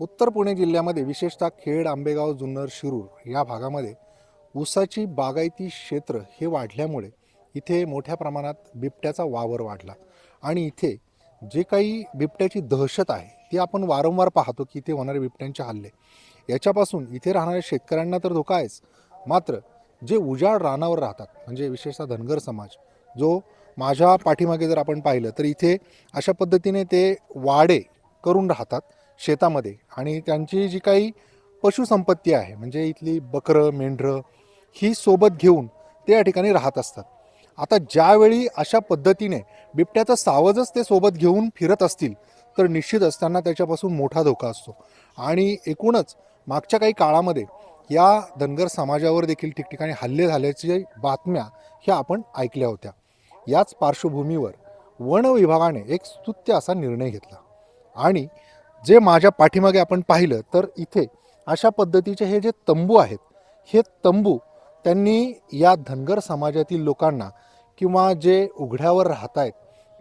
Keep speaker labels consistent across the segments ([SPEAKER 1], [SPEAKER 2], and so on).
[SPEAKER 1] उत्तर पुणे जिल्ह्यामध्ये विशेषतः खेड आंबेगाव जुन्नर शिरूर या भागामध्ये ऊसाची बागायती क्षेत्र हे वाढल्यामुळे इथे मोठ्या प्रमाणात बिबट्याचा वावर वाढला. आणि इथे जे काही बिबट्याची दहशत आहे ती आपण वारंवार पाहतो की इथे होणारे बिबट्यांचे हल्ले. याच्यापासून इथे राहणाऱ्या शेतकऱ्यांना तर धोका आहेच. मात्र जे उजाड रानावर राहतात म्हणजे विशेषतः धनगर समाज जो माझ्या पाठीमागे जर आपण पाहिलं तर इथे अशा पद्धतीने ते वाडे करून राहतात. शेतामध्ये. आणि त्यांची जी काही पशुसंपत्ती आहे म्हणजे इथली बकरं मेंढरं ही सोबत घेऊन ते या ठिकाणी राहत असतात. आता ज्यावेळी अशा पद्धतीने बिबट्याचा सावजच ते सोबत घेऊन फिरत असतील तर निश्चितच त्यांना त्याच्यापासून मोठा धोका असतो. आणि एकूणच मागच्या काही काळामध्ये या धनगर समाजावर देखील ठिकठिकाणी हल्ले झाल्याच्या बातम्या ह्या आपण ऐकल्या होत्या. याच पार्श्वभूमीवर वन विभागाने एक स्तुत्य असा निर्णय घेतला. आणि जे माझ्या पाठीमागे आपण पाहिलं तर इथे अशा पद्धतीचे हे जे तंबू आहेत हे तंबू त्यांनी या धनगर समाजातील लोकांना किंवा जे उघड्यावर राहत आहेत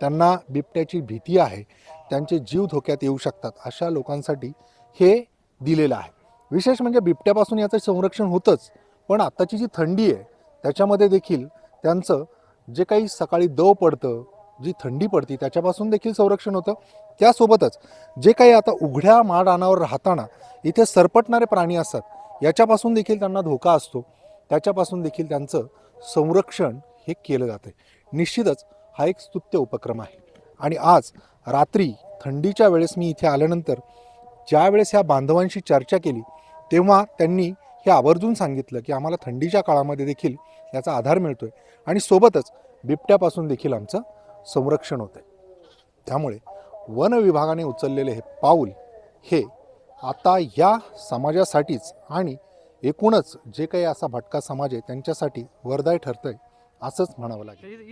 [SPEAKER 1] त्यांना बिबट्याची भीती आहे त्यांचे जीव धोक्यात येऊ शकतात अशा लोकांसाठी हे दिलेलं आहे. विशेष म्हणजे बिबट्यापासून याचं संरक्षण होतंच पण आत्ताची जी थंडी आहे त्याच्यामध्ये देखील त्यांचं जे काही सकाळी दव पडतं जी थंडी पडती त्याच्यापासून देखील संरक्षण होतं. त्यासोबतच जे काही आता उघड्या माळरानावर राहताना इथे सरपटणारे प्राणी असतात याच्यापासून देखील त्यांना धोका असतो. त्याच्यापासून देखील त्यांचं संरक्षण हे केलं जातं निश्चितच हा एक स्तुत्य उपक्रम आहे. आणि आज रात्री थंडीच्या वेळेस मी इथे आल्यानंतर ज्यावेळेस ह्या बांधवांशी चर्चा केली तेव्हा त्यांनी हे आवर्जून सांगितलं की आम्हाला थंडीच्या काळामध्ये देखील याचा आधार मिळतोय. आणि सोबतच बिबट्यापासून देखील आमचं संरक्षण होतं. त्यामुळे वन विभागाने उचललेले हे पाऊल हे आता या समाजासाठीच आणि एकूणच जे काही असा भटका समाज आहे त्यांच्यासाठी वरदाय ठरतंय असंच म्हणावं लागेल.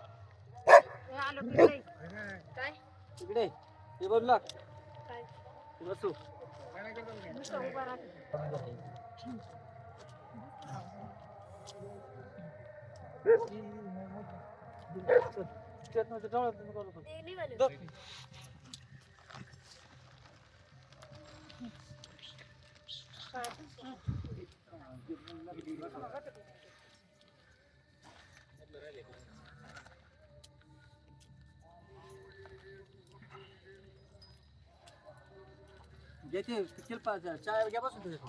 [SPEAKER 2] आलो तिकडे काय?
[SPEAKER 3] तिकडे हे बोलला
[SPEAKER 2] काय?
[SPEAKER 3] बसू.
[SPEAKER 2] उभा राहते. ते निघाले
[SPEAKER 3] घेते शिल्पा चाव्या घ्या बसून तुझ्या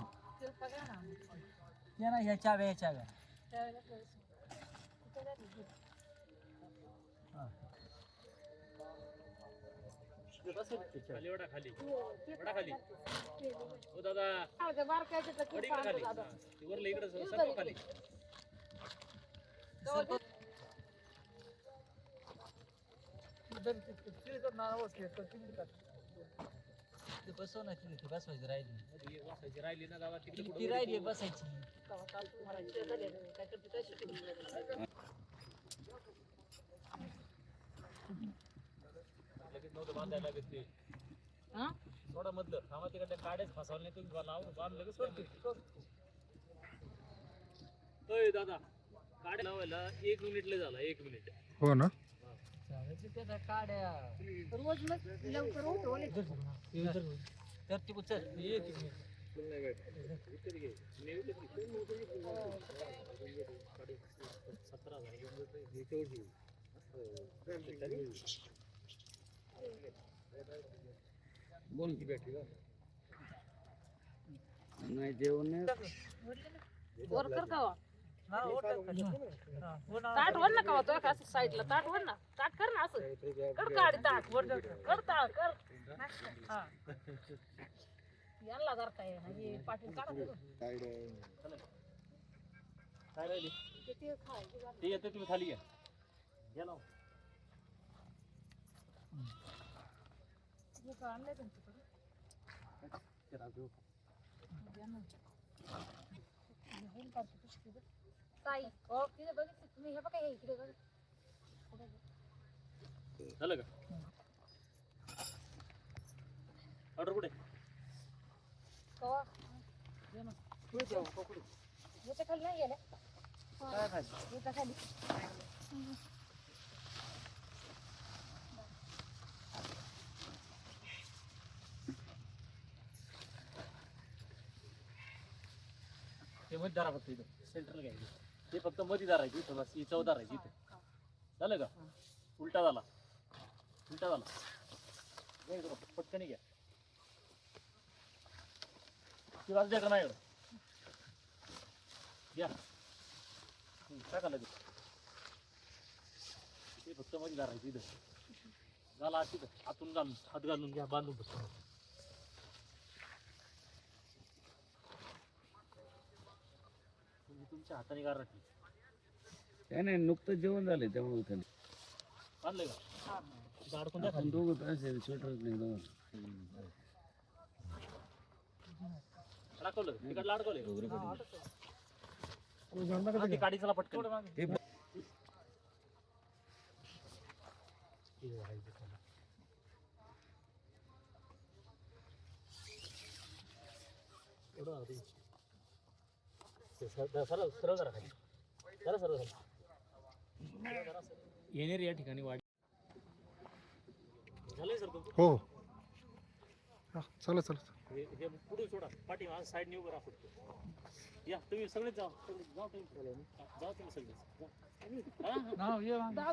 [SPEAKER 2] ना
[SPEAKER 3] या
[SPEAKER 2] थोडंसं. कुठं जाते?
[SPEAKER 4] खाली ओढा खाली
[SPEAKER 2] हो,
[SPEAKER 4] खाली हो दादा
[SPEAKER 2] हा, ते खूप
[SPEAKER 4] इकडे खाली
[SPEAKER 2] दादा.
[SPEAKER 4] ते वरलं इकडे खाली
[SPEAKER 3] बसव ना तिथे बसवायची राहिली.
[SPEAKER 4] ती वासायची राहिली ना दादा तिकडे
[SPEAKER 3] ती राहिली बसायची.
[SPEAKER 2] ते?
[SPEAKER 4] लगेच नव्हतं बांधायला लागत ते.
[SPEAKER 2] हा?
[SPEAKER 4] थोडा मधलं. थांबा तिकडे काड्याच फसवलं नाही तुम्ही लावून बांध लगेच सोडते होय दादा. काड्या लावायला एक मिनिट लय झाला एक मिनिट
[SPEAKER 1] हो ना?
[SPEAKER 2] रोज मग लवकर
[SPEAKER 3] तर ती उचल ये
[SPEAKER 4] नाही सतरा
[SPEAKER 5] बोल की नाही. जेवण नाही
[SPEAKER 2] वर कर का?
[SPEAKER 3] हा. हा, हो ना.
[SPEAKER 2] ताट वर ना का वा? तो एक असं साईडला ताट वर ना ताट कर ना असं कर काढ ताट वर कर. ताट कर हा यांना धरताय हे पाटील काढा ते.
[SPEAKER 4] येते तुम्ही खाली घ्या घ्या.
[SPEAKER 2] हे का आणलंय तुमच्याकडे? हे? ताई हो तिथे बघितलं तुम्ही हे बघा हे इकडे बघा.
[SPEAKER 4] झालं का ऑर्डर कुठे
[SPEAKER 2] कवा? याच्या खाली नाही? याच्या खाली
[SPEAKER 4] ते मध्ये दारा फक्त इथं सेंटरला घ्यायचं ते फक्त मधीदार आहे इथं बस ही चौदार आहे इथं. झालं का? उलटा झाला. उलटा झाला. घ्या इकडं, पटकन घ्या. ती वाजल्या का नाही एवढं घ्या. हं, टाका लगेच. ते फक्त मधीदार आहे इथं. झाला आत तिथं आतून घालून हात घालून घ्या बांधून बस. तुमच्या हाताने गारटली
[SPEAKER 5] काय नाही नुकतं जेवण झालंय त्यामुळे खाली
[SPEAKER 4] बांधलंय का?
[SPEAKER 5] आपण
[SPEAKER 4] खाली?
[SPEAKER 5] दोघं नाही दोघं.
[SPEAKER 4] अडकवलं तिकडलं अडकवलंय हा, ते चला पटकन.
[SPEAKER 5] ते
[SPEAKER 4] एवढं. ते सर- सरळ सरळ जरा खाली. जरा सरळ झालं येणेर या ठिकाणी वाढ झालंय सर तुमचं?
[SPEAKER 1] हो हा, चला चला
[SPEAKER 4] हे हे पुढे सोडा. पाठी साईड उभं राहा फक्त. या तुम्ही सगळेच जा सगळे जा तुम्ही जा तुम्ही सगळेच. जा. हा.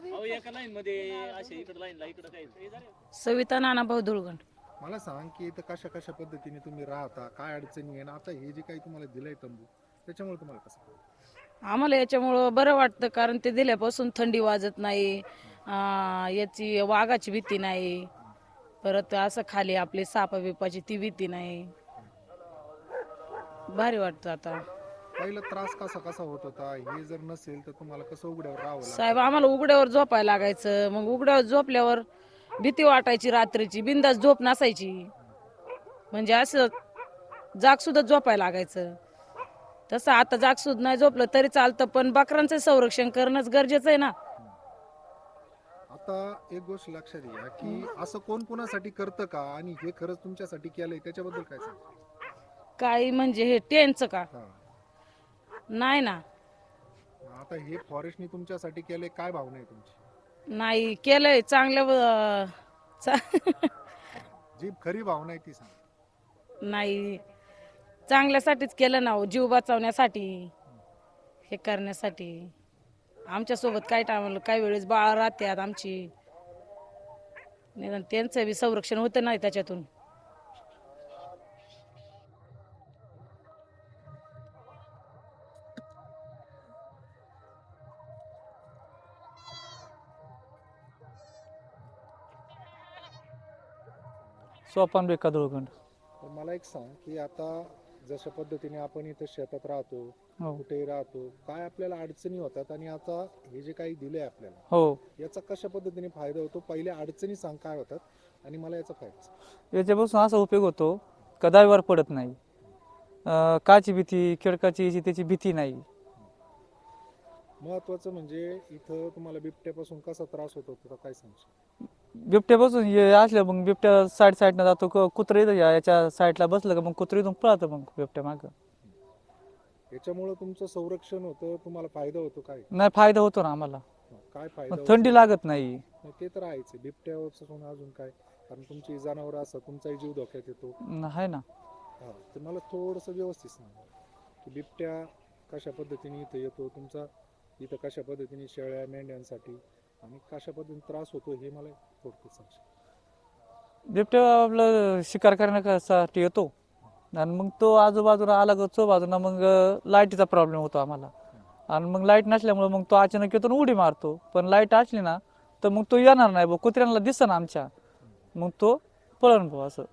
[SPEAKER 4] अहो एका लाईन मध्ये असे इकडे लाईनला इकडे काय? हे झालं.
[SPEAKER 2] सविता नाना भाऊ धुळगण.
[SPEAKER 1] मला सांग की इथं कशा कशा पद्धतीने तुम्ही राहता? काय अडचणी आहे? ना आता हे जे काही तुम्हाला दिलंय तंबू त्याच्यामुळे तुम्हाला कसं
[SPEAKER 2] आम्हाला याच्यामुळं बरं वाटतं कारण ते दिल्यापासून थंडी वाजत नाही. आ, याची वाघाची भीती नाही. परत असं खाली आपली सापा बिपाची ती भीती नाही. भारी वाटतं आता.
[SPEAKER 1] पहिला त्रास कसा कसा होत होता? हे जर नसेल तर तुम्हाला कसं उघड्यावर राहावं लागतं?
[SPEAKER 2] साहेब आम्हाला उघड्यावर झोपायला लागायचं. मग उघड्यावर झोपल्यावर भीती वाटायची रात्रीची. बिंदास झोप नसायची. म्हणजे असं जाग सुद्धा झोपायला लागायचं. तसं आता जाग सुद्धा नाही झोपलं तरी चालतं पण बकरांचं संरक्षण करणंच गरजेचं आहे ना.
[SPEAKER 1] आता एक गोष्ट लक्षात घ्या की असं कोण कोणासाठी करतं का आणि हे खरंच तुमच्यासाठी केलंय त्याच्याबद्दल काय
[SPEAKER 2] काही म्हणजे हे टेनचं का?
[SPEAKER 1] हा.
[SPEAKER 2] नाही ना.
[SPEAKER 1] आता हे फॉरेस्टनी तुमच्यासाठी केलंय काय भावना आहे तुमची?
[SPEAKER 2] नाही केलंय चांगल्या व- चा-
[SPEAKER 1] जी खरी भावना आहे ती सांग.
[SPEAKER 2] नाही. चांगल्यासाठीच केलं ना हो, जीव वाचवण्यासाठी हे करण्यासाठी. आमच्यासोबत काय टायमाला काही वेळेस बाळ राहतात आमची. निदान त्यांचं बी संरक्षण होतं नाही त्याच्यातून.
[SPEAKER 3] सोपान बेका
[SPEAKER 1] तर मला एक सांग की आता जशा पद्धतीने आपण इथं शेतात राहतो
[SPEAKER 3] हो.
[SPEAKER 1] कुठेही राहतो काय आपल्याला अडचणी होतात आणि आता हे जे काही दिलंय आपल्याला
[SPEAKER 3] हो.
[SPEAKER 1] याचा कशा पद्धतीने फायदा होतो? पहिल्या अडचणी सांग काय होतात आणि मला याचा फायदा सांग.
[SPEAKER 3] याच्यापासून असा उपयोग होतो कदाईवर पडत नाही. अं, काची भीती खिडकाची याची त्याची भीती नाही.
[SPEAKER 1] महत्वाचं म्हणजे इथं तुम्हाला बिबट्यापासून कसा त्रास होत होता काय सांगशील?
[SPEAKER 3] बिबट्यापासून हे असल्या मग बिबट्या साईड साईडनं जातो क- कुत्रं इथं या- याच्या साईडला बसलं का मग कुत्रं इथून पळतं मग बिबट्या मागं.
[SPEAKER 1] याच्यामुळे तुमचं संरक्षण होतं तुम्हाला फायदा होतो काय?
[SPEAKER 3] नाही फायदा होतो ना आम्हाला.
[SPEAKER 1] काय फायदा
[SPEAKER 3] मग
[SPEAKER 1] होतो?
[SPEAKER 3] थंडी लागत नाही.
[SPEAKER 1] नाही, ते तर आहेच बिबट्यापासून अजून काय? कारण तुमची जनावर असतात तुमचाही जीव धोक्यात येतो.
[SPEAKER 3] न- आहे ना.
[SPEAKER 1] हा तर मला थोडंसं व्यवस्थित सांगा की बिबट्या कशा पद्धतीने इथं येतो? तुमचा इथं कशा पद्धतीने शेळ्या मेंढ्यांसाठी आणि कशा पद्धतीने त्रास होतो हे मला थोडक्यात सांगशील.
[SPEAKER 3] बिबट्या आपलं शिकार करण्यासाठी येतो. आणि मग तो आजूबाजूला आला का चो बाजूला मग लाईटीचा प्रॉब्लेम होतो आम्हाला. आणि मग लाइट नसल्यामुळे मग तो अचानक येतो उडी मारतो. पण लाइट असली ना तर मग तो येणार नाही भाऊ कुत्र्यांना दिसन आमच्या. मग तो पळण भाऊ असं.